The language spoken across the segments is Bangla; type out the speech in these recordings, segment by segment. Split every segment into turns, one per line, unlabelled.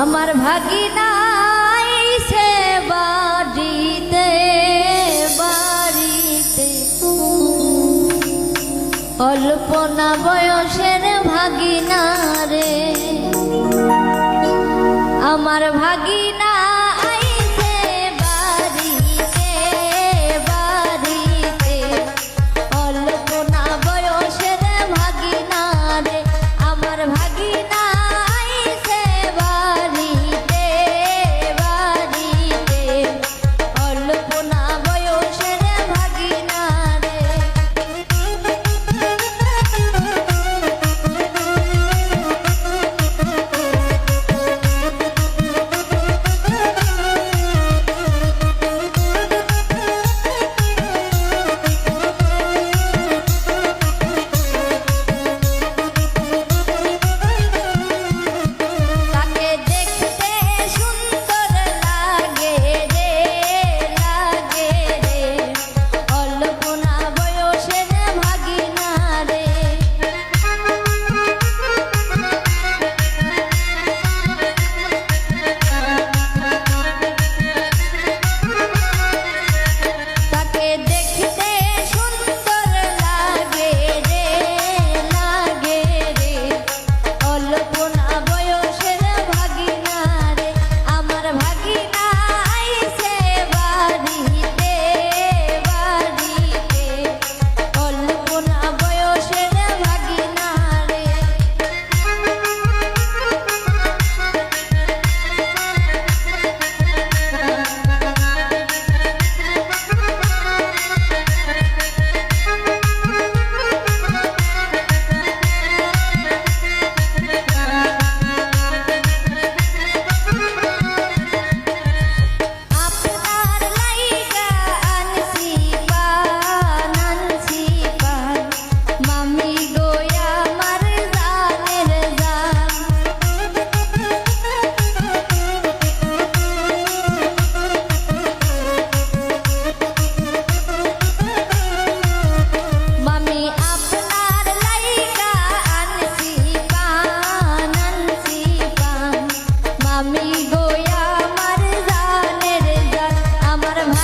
আমার ভাগিনাই সে বাড়িতে বাড়িতে। অল্পনা বয়সের ভাগিনা রে। আমার ভাগিনা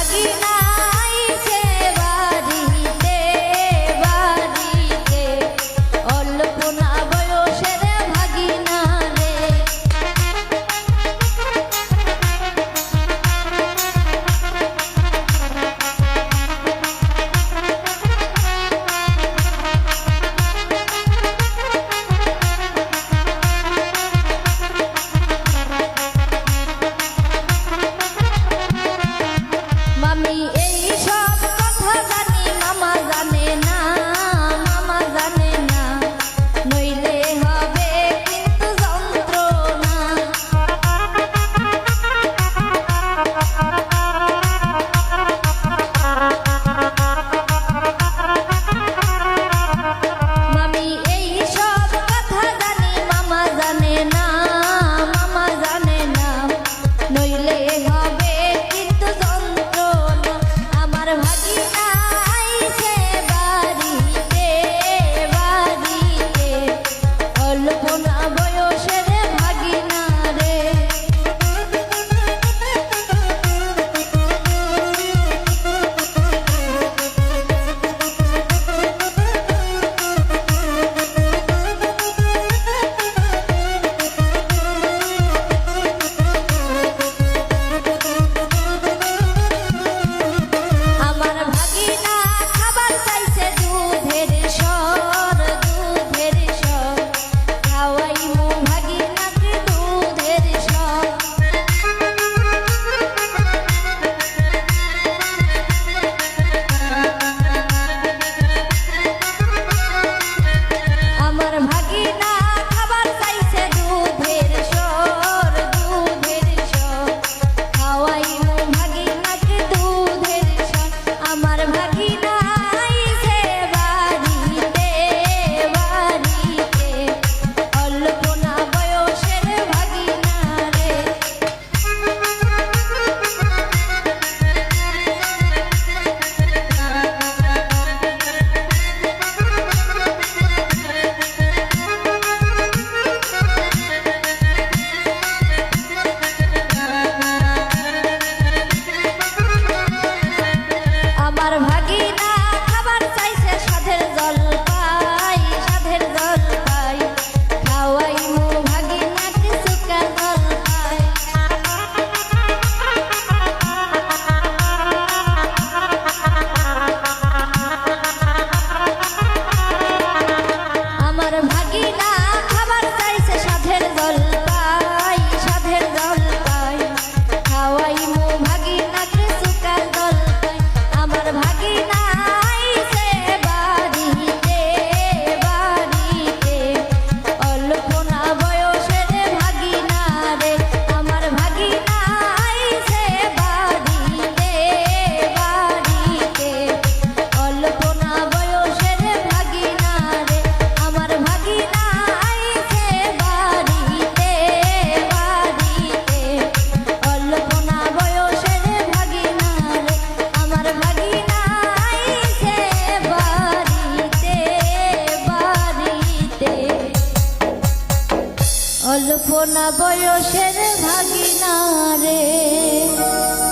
কি না অল্প না বয়সের ভাগিনা রে।